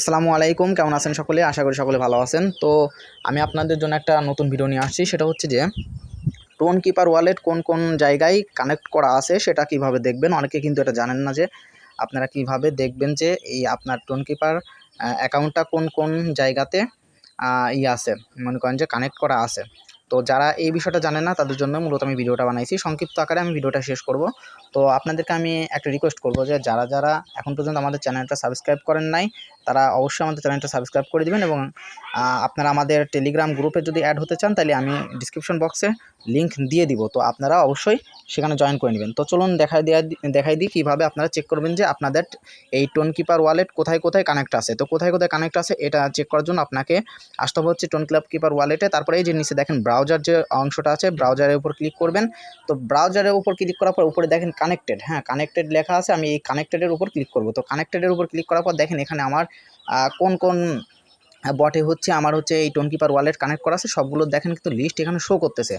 আসসালামু আলাইকুম, কেমন আছেন সকলে? আশা করি সকলে ভালো আছেন। তো আমি আপনাদের জন্য একটা নতুন ভিডিও নিয়ে আসছি। সেটা হচ্ছে যে টোন কিপার ওয়ালেট কোন কোন জায়গায় কানেক্ট করা আছে সেটা কীভাবে দেখবেন? অনেকে কিন্তু এটা জানেন না যে, আপনারা কীভাবে দেখবেন যে এই আপনার টোন কিপার অ্যাকাউন্টটা কোন কোন জায়গাতে ই আছে, মনে করেন যে কানেক্ট করা আছে। তো যারা এই বিষয়টা জানে না, তাদের জন্য মূলত আমি ভিডিওটা বানাইছি। সংক্ষিপ্ত আকারে আমি ভিডিওটা শেষ করব। তো আপনাদেরকে আমি একটা রিকোয়েস্ট করব যে, যারা যারা এখন পর্যন্ত আমাদের চ্যানেলটা সাবস্ক্রাইব করেন নাই, তারা অবশ্যই আমাদের চ্যানেলটা সাবস্ক্রাইব করে দিবেন এবং আপনারা আমাদের টেলিগ্রাম গ্রুপে যদি অ্যাড হতে চান, তাহলে আমি ডিসক্রিপশন বক্সে লিঙ্ক দিয়ে দিব। তো আপনারা অবশ্যই সেখানে জয়েন করে নেবেন। তো চলুন দেখাই দেওয়া দেখাই দিই কীভাবে আপনারা চেক করবেন যে, আপনাদের এই টোন কিপার ওয়ালেট কোথায় কোথায় কানেক্ট আছে। তো কোথায় কোথায় কানেক্ট আছে, এটা চেক করার জন্য আপনাকে আসতে হচ্ছে টোন ক্লাব কিপার ওয়ালেটে তারপরে এই যে নিচে দেখেন ব্রাউজার যে অংশটা আছে ব্রাউজারের উপর ক্লিক করবেন। তো ব্রাউজারের উপর ক্লিক করার পর উপরে দেখেন কানেক্টেড হ্যাঁ কানেক্টেড লেখা আছে, আমি এই কানেক্টেডের উপর ক্লিক করব। তো কানেক্টেডের উপর ক্লিক করার পর দেখেন এখানে আমার কোন কোন বটে হচ্ছে, আমার হচ্ছে এই টোনকিপার ওয়ালেট কানেক্ট করা আছে, সবগুলো দেখেন কিন্তু লিস্ট এখানে শো করতেছে।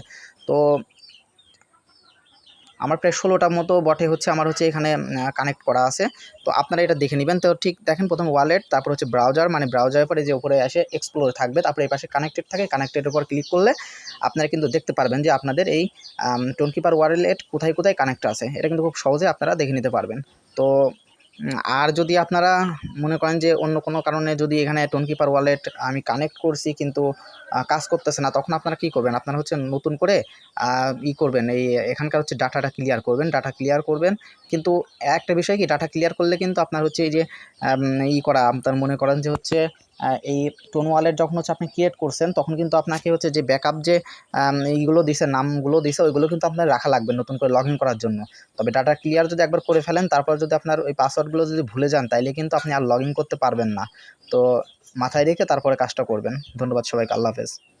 তো আমার প্রায় ষোলোটার মতো বটে হচ্ছে, আমার হচ্ছে এখানে কানেক্ট করা আছে। তো আপনারা এটা দেখে নেবেন। তো ঠিক দেখেন, প্রথম ওয়ালেট তারপর হচ্ছে ব্রাউজার মানে ব্রাউজারের পরে যে উপরে এসে এক্সপ্লোর থাকবে, তারপরে এই পাশে কানেক্টেড থাকে কানেক্টেড উপর ক্লিক করলে আপনারা কিন্তু দেখতে পারবেন যে আপনাদের এই টোনকিপার ওয়ালেট কোথায় কোথায় কানেক্ট আছে। এটা কিন্তু খুব সহজে আপনারা দেখে নিতে পারবেন। তো আর যদি আপনারা মনে করেন যে অন্য কোনো কারণে যদি এখানে টোন কিপার ওয়ালেট আমি কানেক্ট করছি কিন্তু কাজ করতেছে না, তখন আপনারা কি করবেন? আপনারা হচ্ছে নতুন করে ই করবেন, এই এখানকার হচ্ছে ডাটাটা ক্লিয়ার করবেন, ডাটা ক্লিয়ার করবেন। কিন্তু একটা বিষয় কি, ডাটা ক্লিয়ার করলে কিন্তু আপনার হচ্ছে এই যে ই করা, আপনার মনে করেন যে হচ্ছে এই টোন ওয়ালেট যখন হচ্ছে আপনি ক্রিয়েট করছেন, তখন কিন্তু আপনাকে হচ্ছে যে ব্যাকআপ যে এইগুলো দিছে, নামগুলো দিছে, ওইগুলো কিন্তু আপনার রাখা লাগবে নতুন করে লগ করার জন্য। তবে ডাটা ক্লিয়ার যদি একবার করে ফেলেন, তারপর যদি আপনার ওই পাসওয়ার্ডগুলো যদি ভুলে যান, তাইলে কিন্তু আপনি আর লগ করতে পারবেন না। তো মাথায় রেখে তারপরে কাজটা করবেন। ধন্যবাদ সবাইকে, আল্লাহ হাফেজ।